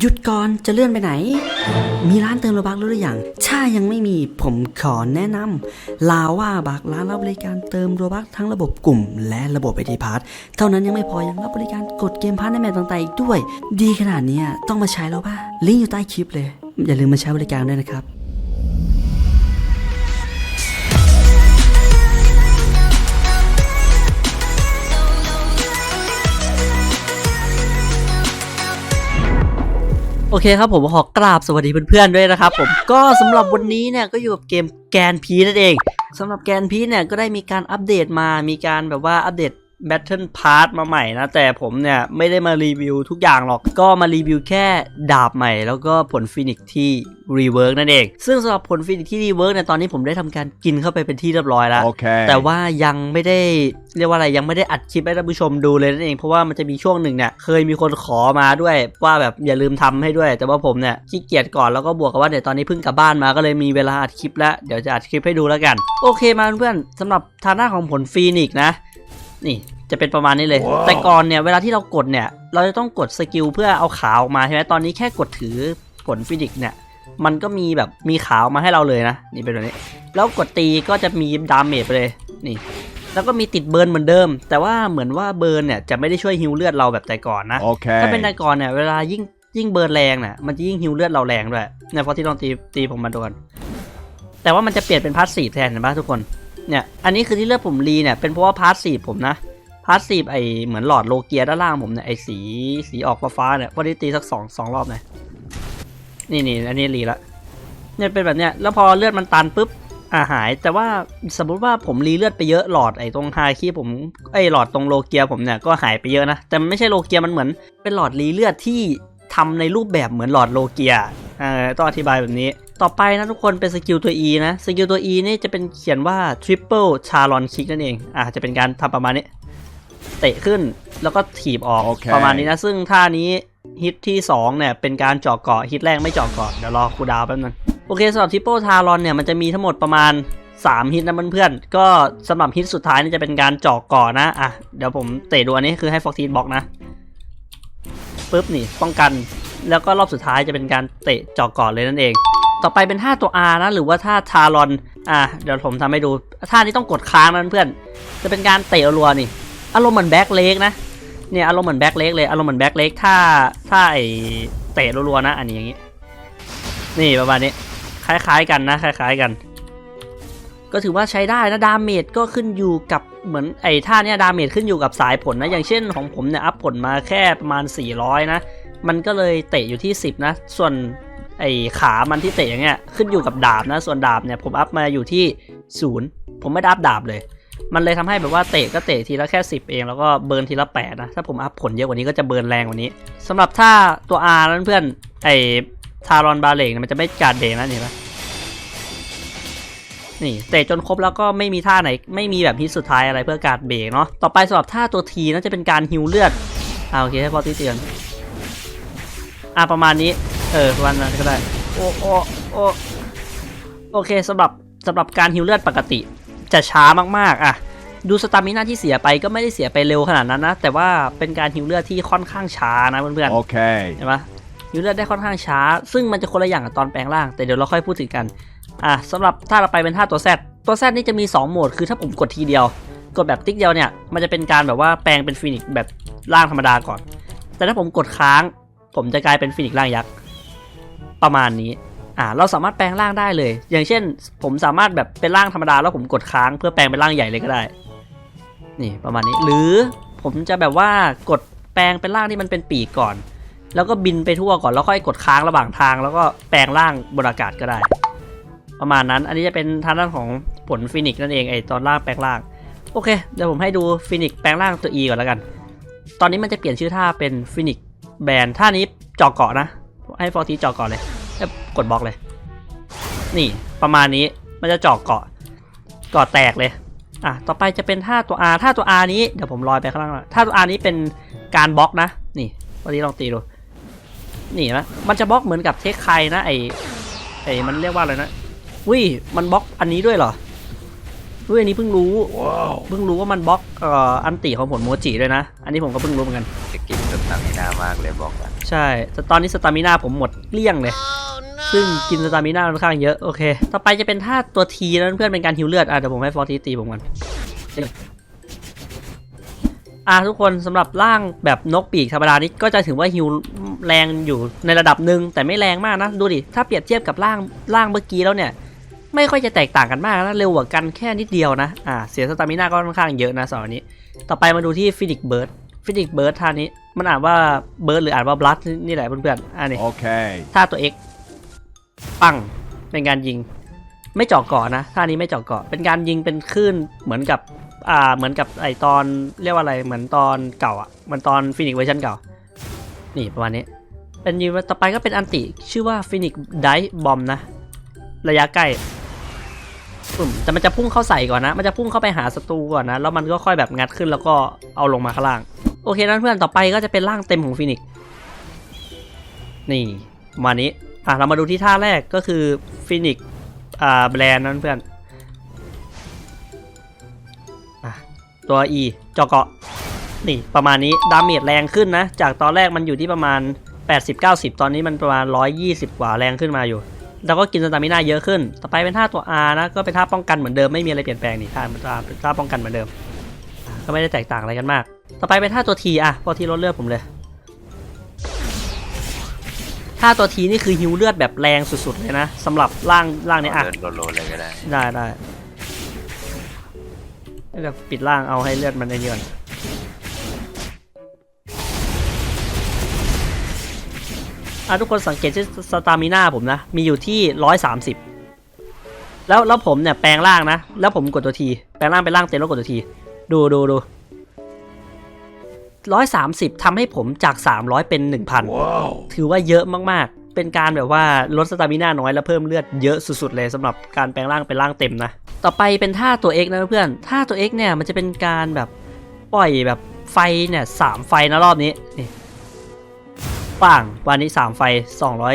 หยุดก่อนจะเลื่อนไปไหน มีร้านเติมโลบักหรือยังถ้ายังไม่มีผมขอแนะนำลาว่าบักร้านรับบริการเติมโลบักทั้งระบบกลุ่ม และระบบไอทีพาร์ทเท่านั้นยังไม่พอยังรับบริการกดเกมพาร์ทในแมตต่างๆอีกด้วย ดีขนาดเนี้ยต้องมาใช้แล้วป่ะลิงก์อยู่ใต้คลิปเลย อย่าลืมมาใช้บริการด้วยนะครับ อเคครับผมขอกราบสวัสดีเพื่อนๆด้วยนะครับผมก็สำหรับวันนี้เนี่ยก็อยู่กับเกมแกนพีนั่นเองสำหรับแกนพีเนี่ยก็ได้มีการอัปเดตมามีการแบบว่าอัปเดต Battle Pass มาใหม่นะ แต่ผมเนี่ย ไม่ได้มารีวิวทุกอย่างหรอก ก็มารีวิวแค่ดาบใหม่ แล้วก็ผลฟินิกที่รีเวิร์กนั่นเอง ซึ่งสำหรับผลฟินิกที่รีเวิร์กเนี่ยตอนนี้ผมได้ทำการกินเข้าไปเป็นที่เรียบร้อยแล้ว Okay. แต่ว่ายังไม่ได้เรียกว่าอะไรยังไม่ได้อัดคลิปให้ท่านผู้ชมดูเลยนั่นเอง เพราะว่ามันจะมีช่วงหนึ่งเนี่ยเคยมีคนขอมาด้วยว่าแบบอย่าลืมทำให้ด้วย แต่ว่าผมเนี่ยขี้เกียจก่อนแล้วก็บวกกับว่าเดี๋ยวตอนนี้เพิ่งกลับบ้านมาก็เลยมีเวลาอัดคลิปแล้วเดี๋ยวจะอัดคลิปให้ดูแล้วกัน โอเคมาเพื่อนๆสำหรับทางหน้าของผลฟีนิกซ์นะ นี่จะเป็นประมาณนี้เลยว้าวแต่ก่อนเนี่ยเวลาที่เรากดเนี่ย เราจะต้องกดสกิลเพื่อเอาขาวออกมาใช่ไหมตอนนี้แค่กดถือผลฟินิกซ์เนี่ย มันก็มีแบบมีขาวมาให้เราเลยนะ นี่เป็นแบบนี้ แล้วกดตีก็จะมีดาเมจไปเลยนี่แล้วก็มีติดเบิร์นเหมือนเดิม แต่ว่าเหมือนว่าเบิร์นเนี่ยจะไม่ได้ช่วยฮิวเลือดเราแบบแต่ก่อนนะ Okay. ถ้าเป็นแต่ก่อนเนี่ยเวลายิ่งยิ่งเบิร์นแรงน่ะมันจะยิ่งฮิวเลือดเราแรงด้วยเนี่ยเพราะที่ลองตีตีผมมาดูกันแต่ว่ามันจะเปลี่ยนเป็นพาสซีฟแทนเห็นปะทุกคน เนี่ย อันนี้คือที่เลือดผมรีเนี่ยเป็นเพราะว่าพาร์ทสีผมนะ พาร์ทสีไอเหมือนหลอดโลเกียด้านล่างผมเนี่ยไอสีสีออกฟ้าเนี่ยพอได้ตีสักสองสองรอบเลยนี่นี่อันนี้รีละเนี่ยเป็นแบบเนี้ยแล้วพอเลือดมันตันปุ๊บอ่าหาย แต่ว่าสมมติว่าผมรีเลือดไปเยอะหลอดไอ้ตรงไฮคีผมไอ้หลอดตรงโลเกียผมเนี่ยก็หายไปเยอะนะแต่มันไม่ใช่โลเกียมันเหมือนเป็นหลอดรีเลือดที่ ทำในรูปแบบเหมือนหลอดโลเกียเอ่อต้องอธิบายแบบนี้ ต่อไปนะทุกคนเป็นสกิลตัว E นะ สกิลตัว E นี่จะเป็นเขียนว่า Triple Charon Kick นั่นเอง อะจะเป็นการทำประมาณนี้ เตะขึ้นแล้วก็ถีบออกโอเคประมาณนี้นะ ซึ่งท่านี้ฮิตที่2เนี่ยเป็นการเจาะเกาะฮิตแรกไม่เจาะเกาะเดี๋ยวรอคูลดาวน์แป๊บนึงโอเคสำหรับ Triple Charon เนี่ยมันจะมีทั้งหมดประมาณ 3 ฮิตนะเพื่อนๆก็สำหรับฮิตสุดท้ายนี่จะเป็นการเจาะเกาะนะอะเดี๋ยวผมเตะดูอันนี้คือให้ฟอกทีนบล็อกนะ ปุ๊บนี่ป้องกัน แล้วก็รอบสุดท้ายจะเป็นการเตะเจาะก่อนเลยนั่นเอง ต่อไปเป็นท่าตัว R นะ หรือว่าท่าทารอนอะเดี๋ยวผมทำให้ดูท่านี้ต้องกดค้างนะเพื่อนจะเป็นการเตะรัวนี่อารมณ์เหมือนแบ็คเล็กนะเนี่ยอารมณ์เหมือนแบ็คเล็กเลยอารมณ์เหมือนแบ็คเล็กถ้าถ้าไอเตะรัวๆนะ อันนี้อย่างนี้ นี่ประมาณนี้คล้ายๆกันนะ คล้าย ๆกัน ก็ถือว่าใช้ได้นะดาเมจก็ขึ้นอยู่กับเหมือนไอ้ท่าเนี้ยดาเมจขึ้นอยู่กับสายผลนะ อย่างเช่นของผมเนี่ยอัพผลมาแค่ประมาณ 400 นะ มันก็เลยเตะอยู่ที่ 10 นะ ส่วนไอ้ขามันที่เตะอย่างเงี้ยขึ้นอยู่กับดาบนะ ส่วนดาบเนี่ยผมอัพมาอยู่ที่ 0 ผมไม่ได้อัพดาบเลย มันเลยทำให้แบบว่าเตะก็เตะทีละแค่ 10 เองแล้วก็เบิร์นทีละ8นะถ้าผมอัพผลเยอะกว่านี้ก็จะเบิร์นแรงกว่านี้สำหรับท่าตัว R นั้นเพื่อนไอ้ทารอนบาเลกเนี่ยมันจะไม่การเบรกนะเห็นปะ นี่เตะจนครบแล้วก็ไม่มีท่าไหน ไม่มีแบบฮิตสุดท้ายอะไรเพื่อการเบรกเนาะต่อไปสำหรับท่าตัวทีน่าจะเป็นการฮิวเลือดอ่าโอเคให้พอที่เตือนอ่าประมาณนี้ เออประมาณนั้นก็ได้โอ้โอ้โอ้โอเคสำหรับสำหรับการฮิวเลือดปกติ จะช้ามากๆอะดูสตามิน่าที่เสียไปก็ไม่ได้เสียไปเร็วขนาดนั้นนะ แต่ว่าเป็นการฮิวเลือดที่ค่อนข้างช้านะเพื่อนๆ Okay. เห็นปะฮิวเลือดได้ค่อนข้างช้า ซึ่งมันจะคนละอย่างกับตอนแปลงร่าง แต่เดี๋ยวเราค่อยพูดถึงกัน อะสำหรับท่าเราไปเป็นท่าตัว Z ตัว Z นี่จะมี 2 โหมด คือถ้าผมกดทีเดียว กดแบบติ๊กเดียวเนี่ย มันจะเป็นการแบบว่าแปลงเป็นฟินิกซ์แบบร่างธรรมดาก่อน แต่ถ้าผมกดค้าง ผมจะกลายเป็นฟินิกซ์ร่างยักษ์ประมาณนี้อ่าเราสามารถแปลงร่างได้เลย อย่างเช่น ผมสามารถแบบเป็นร่างธรรมดาแล้วผมกดค้างเพื่อแปลงเป็นร่างใหญ่เลยก็ได้ นี่ประมาณนี้ หรือผมจะแบบว่ากดแปลงเป็นร่างที่มันเป็นปีกก่อน แล้วก็บินไปทั่วก่อนแล้วค่อยกดค้างระหว่างทาง แล้วก็แปลงร่างบนอากาศก็ได้ ประมาณนั้น อันนี้จะเป็นทางด้านของผลฟินิกนั่นเองไอตอนล่างแปลงร่าง โอเค เดี๋ยวผมให้ดูฟินิกแปลงร่างตัว E ก่อนแล้วกัน ตอนนี้มันจะเปลี่ยนชื่อท่าเป็นฟินิกแบนท่านี้จาะเกาะนะ ให้ฟอร์ทีจาะเกาะเลยแล้วกดบล็อกเลย นี่ประมาณนี้มันจะจาะเกาะเกาะแตกเลยอะต่อไปจะเป็นท่าตัว R ท่าตัว R นี้เดี๋ยวผมลอยไปข้างล่างท่าตัว R นี้เป็นการบล็อกนะ นี่วันนี้ลองตีดูนี่นไหมมันจะบล็อกเหมือนกับเทคไคนะไอไอมันเรียกว่าอะไรนะ วิมันบล็อกอันนี้ด้วยเหรอวิอันนี้เพิ่งรู้ Wow. เพิ่งรู้ว่ามันบล็อกเอ่ออันติของผลโมจิด้วยนะ อันนี้ผมก็เพิ่งรู้เหมือนกันจะกินแบบตามินามากเลยบอกว่าใช่แต่ตอนนี้สตามิน่าผมหมดเกลี้ยงเลย ซึ่งกินสตามิน่าค่อนข้างเยอะโอเค ต่อไปจะเป็นท่าตัวทีแล้วเพื่อนเป็นการฮิวเลือดอะเดี๋ยวผมให้ฟอร์ทีตีผมก่อนอะทุกคนสำหรับร่างแบบนกปีกธรรมดานี้ก็จะถือว่าฮิวแรงอยู่ในระดับหนึ่งแต่ไม่แรงมากนะ ดูดิ ถ้าเปรียบเทียบกับร่างร่างเมื่อกี้แล้วเนี่ย ไม่ค่อยจะแตกต่างกันมากนะเร็วกว่ากันแค่นิดเดียวนะอ่าเสียสตามิน่าก็ค่อนข้างเยอะนะสองอันนี้ ต่อไปมาดูที่ฟินิกเบิร์ดฟินิกเบิร์ดท่านี้มันอ่านว่าเบิร์ดหรืออ่านว่าบลัดนี่แหละเพื่อนๆอันนี้ Okay. ท่าตัว X ปังเป็นการยิง ไม่เจาะเกาะนะท่านี้ไม่เจาะเกาะเป็นการยิงเป็นคลื่นเหมือนกับอ่าเหมือนกับไอตอนเรียกว่าอะไรเหมือนตอนเก่าอะเหมันตอนฟินิกเวอร์ชันเก่า นี่ประมาณนี้ เป็นยิงต่อไปก็เป็นอันติชื่อว่าฟินิกไดบอมนะ ระยะใกล้ ปึ่มแต่มันจะพุ่งเข้าใส่ก่อนนะ มันจะพุ่งเข้าไปหาศัตรูก่อนนะ แล้วมันก็ค่อยแบบงัดขึ้นแล้วก็เอาลงมาข้างล่าง โอเคนั้นเพื่อนต่อไปก็จะเป็นร่างเต็มของฟินิกนี่มานี้อะเรามาดูที่ท่าแรกก็คือฟินิกอ่าแบรนด์นั่นเพื่อนอะตัว E จอเกาะนี่ประมาณนี้ดาเมจแรงขึ้นนะ จากตอนแรกมันอยู่ที่ประมาณ 80-90 ตอนนี้มันประมาณ 120 กว่าแรงขึ้นมาอยู่ แล้วก็กินสตามิน่าเยอะขึ้น ต่อไปเป็นท่าตัว R นะ ก็เป็นท่าป้องกันเหมือนเดิม ไม่มีอะไรเปลี่ยนแปลงนี่ท่าเป็นท่าเป็นท่าป้องกันเหมือนเดิมอะก็ไม่ได้แตกต่างอะไรกันมาก ต่อไปเป็นท่าตัว T อะ พอทีลดเลือดผมเลยถ้าตัวทีนี่คือฮิวเลือดแบบแรงสุดๆเลยนะสำหรับร่างร่างเนี้ยอะเดินโลๆเลยก็ได้ ได้ได้แล้วก็ปิดร่างเอาให้เลือดมันได้เยอะ อะทุกคนสังเกตที่สตามิน่าผมนะ มีอยู่ที่ร้อยสามสิบแล้วแล้วผมเนี่ยแปลงร่างนะ แล้วผมกดตัวที แปลงร่างเป็นร่างเต็มแล้วกดตัวที ดูดูดูร้อยสามสิบทำให้ผมจากสามร้อยเป็นหนึ่งพัน Whoa. ถือว่าเยอะมากๆ เป็นการแบบว่าลดสตามิน่าน้อยแล้วเพิ่มเลือดเยอะสุดๆเลยสำหรับการแปลงร่างเป็นร่างเต็มนะ ต่อไปเป็นท่าตัว X นะเพื่อนท่าตัว X เนี่ยมันจะเป็นการแบบปล่อยแบบไฟเนี่ยสามไฟนะรอบนี้นี่ ปังวันนี้3ไฟ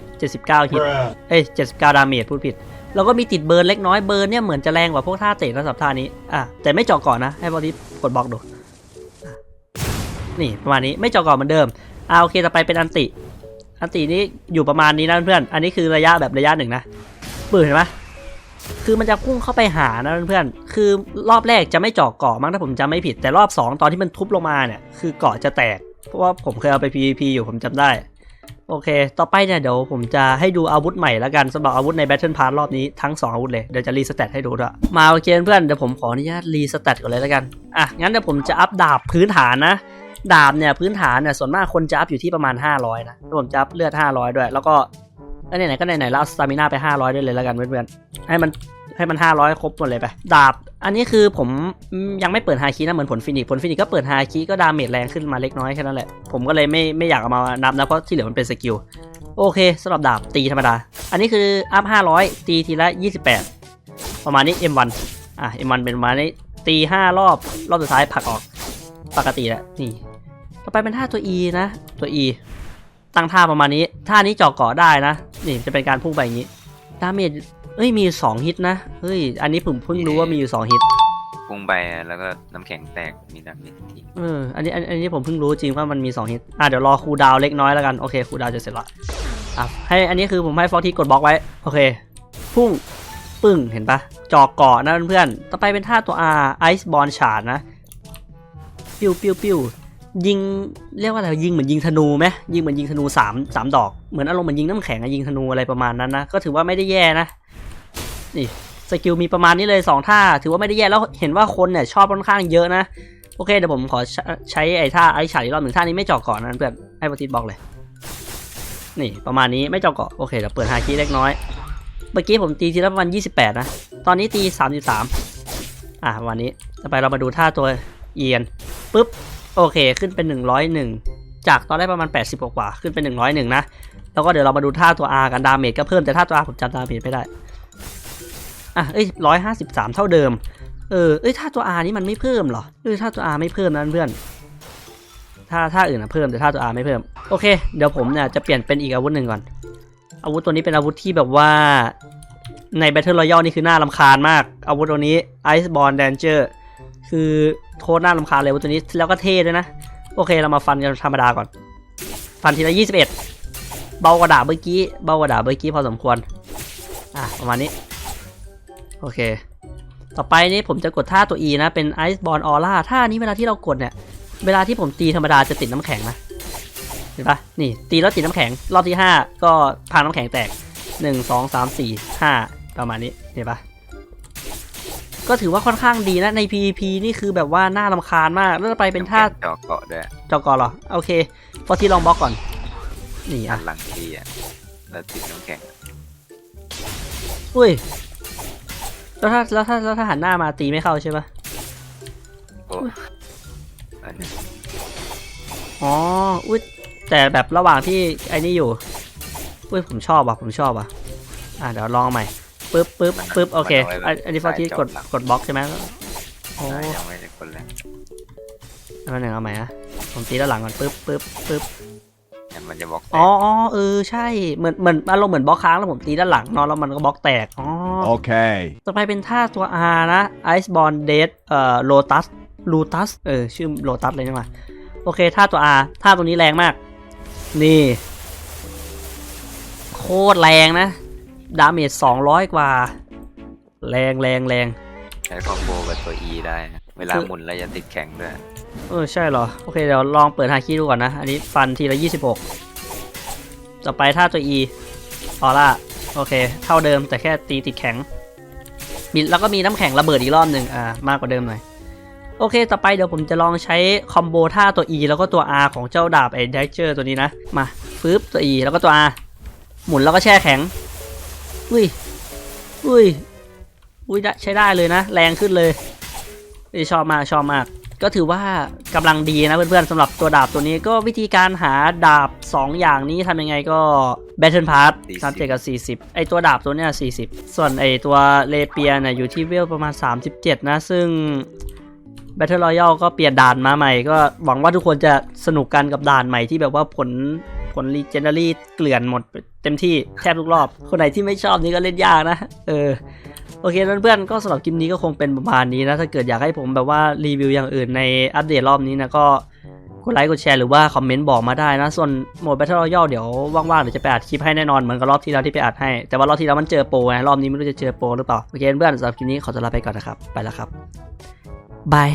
279 ฮิต Bruh. เอ้ย 79 ดาเมจพูดผิดแล้วก็มีติดเบิร์นเล็กน้อยเบิร์นเนี่ยเหมือนจะแรงกว่าพวกท่าเตะนะสำหรับท่านี้ อะ แต่ไม่เจาะก่อนนะ ให้บอที่กดบล็อกดูอะนี่ประมาณนี้ไม่เจาะก่อนเหมือนเดิมอ่าโอเคต่อไปเป็นอันติ อันตินี้อยู่ประมาณนี้นะเพื่อน อันนี้คือระยะแบบระยะหนึ่งนะปืนเห็นไหมคือมันจะพุ่งเข้าไปหานะเพื่อนๆ คือรอบแรกจะไม่เจาะเกาะมั้งถ้าผมจำไม่ผิด แต่รอบสองตอนที่มันทุบลงมาเนี่ย คือเกาะจะแตกเพ ราะว่าผมเคยเอาไป PVP อยู่ผมจำได้ โอเค ต่อไปเนี่ยเดี๋ยวผมจะให้ดูอาวุธใหม่แล้วกันสำหรับอาวุธใน Battle Pass รอบนี้ทั้ง 2 อาวุธเลย เดี๋ยวจะรีสเตตให้ดูด้วยมาโอเคเพื่อนเดี๋ยวผมขออนุญาตรีสเตตก่อนเลยแล้วกัน อะ งั้นเดี๋ยวผมจะอัพดาบพื้นฐานนะดาบเนี่ยพื้นฐานเนี่ยส่วนมากคนจะอัพอยู่ที่ประมาณ 500 นะผมจะอัพเลือด 500 ด้วย แล้วก็ไหนๆก็ไหนๆแล้วสตามิน่าไป 500ด้วยเลยแล้วกันเพื่อนๆให้มัน ให้มัน 500 ครบหมดเลยไป ดาบ อันนี้คือผมยังไม่เปิดฮาคีนะเหมือนผลฟินิกผลฟินิกก็เปิดฮาคีก็ดาเมจแรงขึ้นมาเล็กน้อยแค่นั้นแหละ ผมก็เลยไม่ไม่อยากเอามานับนะเพราะที่เหลือมันเป็นสกิล โอเคสำหรับดาบตีธรรมดา อันนี้คืออัพ 500 ตีทีละ 28 ประมาณนี้ M1 อะ M1 เป็นประมาณนี้ตี 5 รอบ รอบสุดท้ายผลักออก ปกติแหละนี่ ต่อไปเป็นท่าตัว E นะ ตัว E ตั้งท่าประมาณนี้ ท่านี้เจาะเกาะได้นะ นี่จะเป็นการพุ่งไปอย่างนี้ ดาเมจ เอ้ยมีอยู่2ฮิตนะเฮ้ยอันนี้ผมเพิ่งรู้ว่ามีอยู่2ฮิตพุ่งไปแล้วก็น้ำแข็งแตกมีดาเมจทิ้งเอออันนี้อันอันนี้ผมเพิ่งรู้จริงว่ามันมี2ฮิตอะเดี๋ยวรอคูลดาวน์เล็กน้อยแล้วกันโอเคคูลดาวน์จะเสร็จละอะให้อันนี้คือผมให้ฟอกทีกดบล็อกไว้โอเค พุ่งปึ้งเห็นปะจอกเกาะนะเพื่อนๆต่อไปเป็นท่าตัว R Ice Ball ฉาดนะปิ้วปิ้วปิ้ว ยิงเรียกว่าอะไรยิงเหมือนยิงธนูไหมยิงเหมือนยิงธนูสามสามดอกเหมือนอารมณ์เหมือนยิงน้ำแข็งอะยิงธนูอะไรประมาณนั้นนะก็ถือว่าไม่ได้แย่นะนี่สกิลมีประมาณนี้เลยสองท่า ถือว่าไม่ได้แย่แล้วเห็นว่าคนเนี่ยชอบค่อนข้างเยอะนะ โอเคเดี๋ยวผมขอใช้ไอ้ท่าไอ้ฉาดอีกรอบหนึ่งท่านี้ไม่เจาะเกาะนะเพื่อนให้ปฏิทิบอกเลย นี่ประมาณนี้ไม่เจาะเกาะโอเคเดี๋ยวเปิดฮาคิเล็กน้อย เมื่อกี้ผมตีทีละประมาณ 28 นะ ตอนนี้ตี 33 อะวันนี้ต่อไปเรามาดูท่าตัวเอียนปุ๊บ โอเคขึ้นเป็น 101 จากตอนแรกประมาณ 80 กว่า ขึ้นเป็น 101 นะ แล้วก็เดี๋ยวเรามาดูท่าตัว R กันดาเมจก็เพิ่มแต่ท่าตัว R ผมจำดาเมจไม่ได้ อะ เอ้ย153เท่าเดิม เออ เอ้ยท่าตัว R นี่มันไม่เพิ่มเหรอเออท่าตัว R ไม่เพิ่มนะเพื่อนท่าท่าอื่นนะเพิ่มแต่ท่าตัว R ไม่เพิ่ม โอเค เดี๋ยวผมเนี่ยจะเปลี่ยนเป็นอีกอาวุธหนึ่งก่อน อาวุธตัวนี้เป็นอาวุธที่แบบว่าใน Battle Royale นี่คือน่ารำคาญมาก อาวุธตัวนี้ Ice b o r n Danger คือโคตรน่ารำคาญเลยอาวุธตัวนี้แล้วก็เท่ด้วยนะ โอเคเรามาฟันกันธรรมดาก่อน ฟันทีละ21เบากว่าดาเมื่อกี้เบากว่าดาเมื่อกี้พอสมควร อะประมาณนี้ โอเค ต่อไปนี้ผมจะกดท่าตัว E นะ เป็น Ice Born Aura ท่านี้เวลาที่เรากดเนี่ย เวลาที่ผมตีธรรมดาจะติดน้ำแข็งนะ เห็นปะนี่ ตีแล้วติดน้ำแข็ง รอบที่ 5 ก็พาน้ำแข็งแตก 1 2 3 4 5 ประมาณนี้ เห็นปะ ก็ถือว่าค่อนข้างดีนะใน PVP นี่คือแบบว่าน่ารำคาญมาก แล้วต่อไปเป็นท่าำแข็งเจาะเกาะด้วยจอกอเหรอ โอเคพอที่ลองบล็อกก่อน นี่อัอะนหลังทีอะแล้วติดน้ำแข็งอุ้ย แล้วถ้าแล้วถ้าแล้วถ้าหันหน้ามาตีไม่เข้าใช่ปะโอ้อันนี้อ๋อ อุ้ย แต่แบบระหว่างที่ไอ้นี่อยู่ อุ้ยผมชอบว่ะผมชอบว่ะ อะเดี๋ยวลองใหม่ ปึ๊บปึ๊บปึ๊บโอเคอันอันนี้ฟอที่กดกดบล็อกใช่ไหมโอ้ใช่ยังไม่ได้คนแรกแล้วหนึ่งเอาใหม่นะผมตีด้านหลังก่อนปึ๊บปึ๊บปึ๊บเนี่ยมันจะบอกแตกอ๋ออ๋อเออใช่เหมือนเหมือนอารมณ์เหมือนบล็อกค้างแล้วผมตีด้านหลังเนอะแล้วมันก็บล็อกแตกอ๋อ Okay. ต่อไปเป็นท่าตัว R นะ Iceborne Dead เอ่อ Lotus Lotus เออชื่อ Lotus เลยนี่มาโอเคท่าตัว R ท่าตัวนี้แรงมาก นี่ โคตรแรงนะ ดาเมจ200กว่า แรงแรงแรงใช้คอมโบกับตัว E ได้นะเวลาหมุนแล้วจะติดแข็งด้วย เออใช่เหรอ โอเคเดี๋ยวลองเปิดฮาคิดูก่อนนะ อันนี้ฟันทีละ26ต่อไปท่าตัว E ออร่าโอเค เท่าเดิมแต่แค่ตีติดแข็งมีแล้วก็มีน้ำแข็งระเบิดอีกรอบหนึ่งอ่ามากกว่าเดิมหน่อย โอเค ต่อไปเดี๋ยวผมจะลองใช้คอมโบท่าตัว E แล้วก็ตัว R ของเจ้าดาบไอ้ไดเจอร์ตัวนี้นะ มาฟึบตัว E แล้วก็ตัว R หมุนแล้วก็แช่แข็ง อุ้ยอุ้ยอุ้ยได้ใช้ได้เลยนะ แรงขึ้นเลยเอ้ยชอบมากชอบมาก ก็ถือว่ากำลังดีนะเพื่อนๆสำหรับตัวดาบตัวนี้ก็วิธีการหาดาบ 2 อย่างนี้ทำยังไงก็ Battle Pass 40 37กับ40ไอตัวดาบตัวเนี้ย40ส่วนไอตัวเลเปียเนี่ยอยู่ที่เวลประมาณ 37 นะ ซึ่ง Battle Royale ก็เปลี่ยนด่านมาใหม่ ก็หวังว่าทุกคนจะสนุกกันกับด่านใหม่ที่แบบว่าผล ผล Legendary เกลื่อนหมดเต็มที่แทบทุกรอบ คนไหนที่ไม่ชอบนี่ก็เล่นยากนะ เออ โอเคเพื่อนๆก็สำหรับคลิปนี้ก็คงเป็นประมาณนี้นะ ถ้าเกิดอยากให้ผมแบบว่ารีวิวอย่างอื่นในอัปเดตรอบนี้นะก็กดไลค์กดแชร์หรือว่าคอมเมนต์บอกมาได้นะ ส่วนโหมด Battle Royale เดี๋ยวว่างๆเดี๋ยวจะไปอัดคลิปให้แน่นอนเหมือนกับรอบที่แล้วที่ไปอัดให้ แต่ว่ารอบที่แล้วมันเจอโปรไงรอบนี้ไม่รู้จะเจอโปรหรือเปล่าโอเคเพื่อนๆสำหรับคลิปนี้ขอตัวลาไปก่อนนะครับไปแล้วครับบาย